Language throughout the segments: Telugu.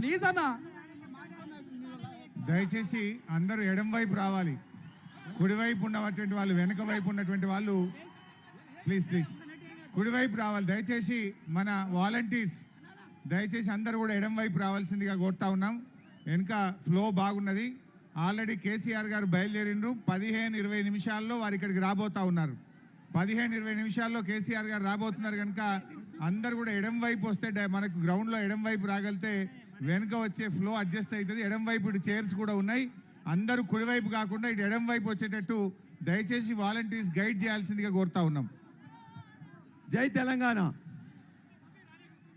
ప్లీజ్ అన్న. దయచేసి అందరూ ఎడం వైపు రావాలి. కుడివైపు ఉన్నటువంటి వాళ్ళు వెనక వైపు ఉన్నటువంటి వాళ్ళు ప్లీజ్ ప్లీజ్. కుడివైపు రావాలి. దయచేసి మన వాలంటీర్స్ దయచేసి అందరూ కూడా ఎడం వైపు రావాల్సిందిగా కోరుతా ఉన్నాం. వెనుక ఫ్లో బాగున్నది. ఆల్రెడీ కేసీఆర్ గారు బయలుదేరిండ్రు. పదిహేను ఇరవై నిమిషాల్లో వారు ఇక్కడికి రాబోతా ఉన్నారు. పదిహేను ఇరవై నిమిషాల్లో కేసీఆర్ గారు రాబోతున్నారు కనుక అందరు కూడా ఎడం వైపు వస్తే మనకు గ్రౌండ్లో ఎడం వైపు రాగలితే వెనుక వచ్చే ఫ్లో అడ్జస్ట్ అవుతుంది. ఎడం వైపు ఇటు చైర్స్ కూడా ఉన్నాయి. అందరూ కుడివైపు కాకుండా ఇటు ఎడం వైపు వచ్చేటట్టు దయచేసి వాలంటీర్స్ గైడ్ చేయాల్సిందిగా కోరుతా ఉన్నాం. జై తెలంగాణ.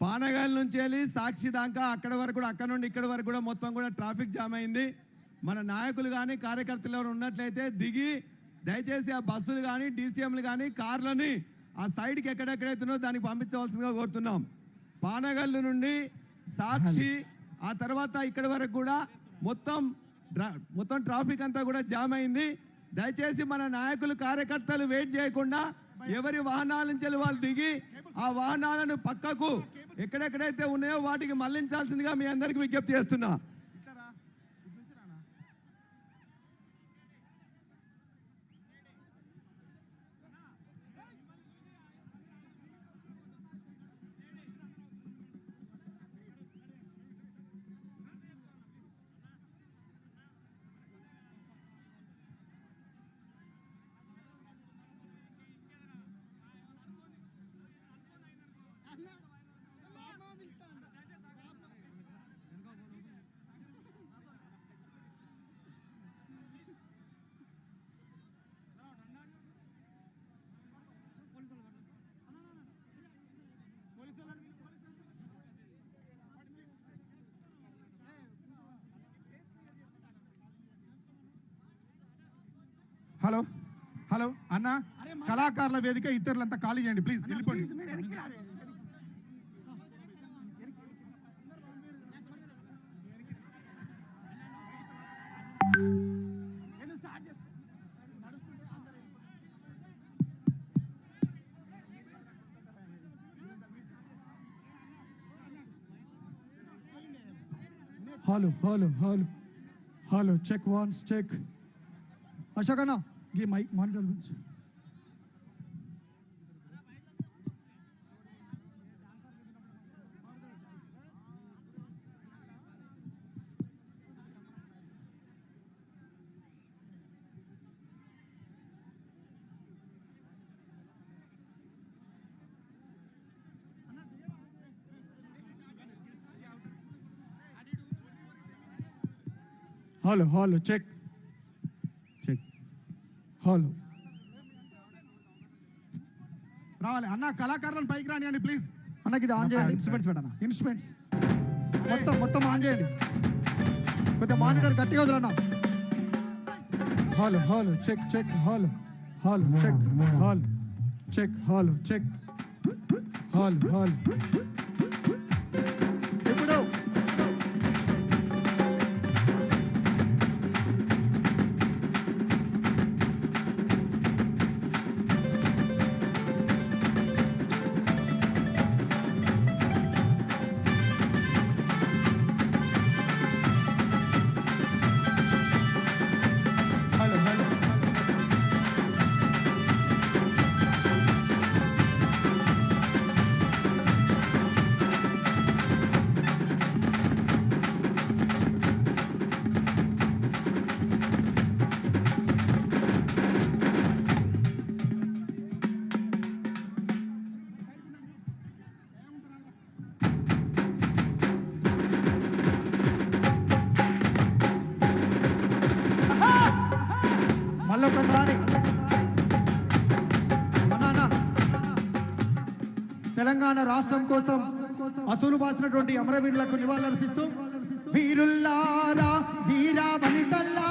పానగల్ నుంచి వెళ్ళి సాక్షి దాకా అక్కడ వరకు కూడా అక్కడ నుండి ఇక్కడ వరకు కూడా మొత్తం కూడా ట్రాఫిక్ జామ్ అయింది. మన నాయకులు కానీ కార్యకర్తలు ఎవరు ఉన్నట్లయితే దిగి దయచేసి ఆ బస్సులు కానీ డీసీఎంలు కానీ కార్లని ఆ సైడ్కి ఎక్కడెక్కడైతుందో దానికి పంపించవలసిందిగా కోరుతున్నాం. పానగల్లు నుండి సాక్షి ఆ తర్వాత ఇక్కడ వరకు కూడా మొత్తం మొత్తం ట్రాఫిక్ అంతా కూడా జామ్ అయింది. దయచేసి మన నాయకులు కార్యకర్తలు వెయిట్ చేయకుండా ఎవరి వాహనాల నుంచి వాళ్ళు దిగి ఆ వాహనాలను పక్కకు ఎక్కడెక్కడైతే ఉన్నాయో వాటికి మళ్ళించాల్సిందిగా మీ అందరికి విజ్ఞప్తి చేస్తున్నా. హలో హలో అన్న కళాకారుల వేదిక ఇతరులంతా ఖాళీ చేయండి ప్లీజ్ వెళ్ళిపోండి hello hello hello hello check once check Ashok అన్న ఈ మైక్ మానిటర్ గురించి hello hello check check hello. రావాలి. అన్న కళాకారులను పైకి రానియండి ప్లీజ్ అన్నకి ఇది ఆన్ చేయండి. ఇన్స్ట్రుమెంట్స్ పెట్టనా? ఇన్స్ట్రుమెంట్స్ మొత్తం మొత్తం ఆన్ చేయండి. కొద్దిగా మానిటర్ గట్టిగా వదలన్నా. Hello hello check check hello hello check hello check hello check hello hello. మళ్ళొకసారి అన్నా, తెలంగాణ రాష్ట్రం కోసం అసూలు బాసినటువంటి అమరవీరులకు నివాళులర్పిస్తూ వీరుల్లారా వీరా వనితల్లారా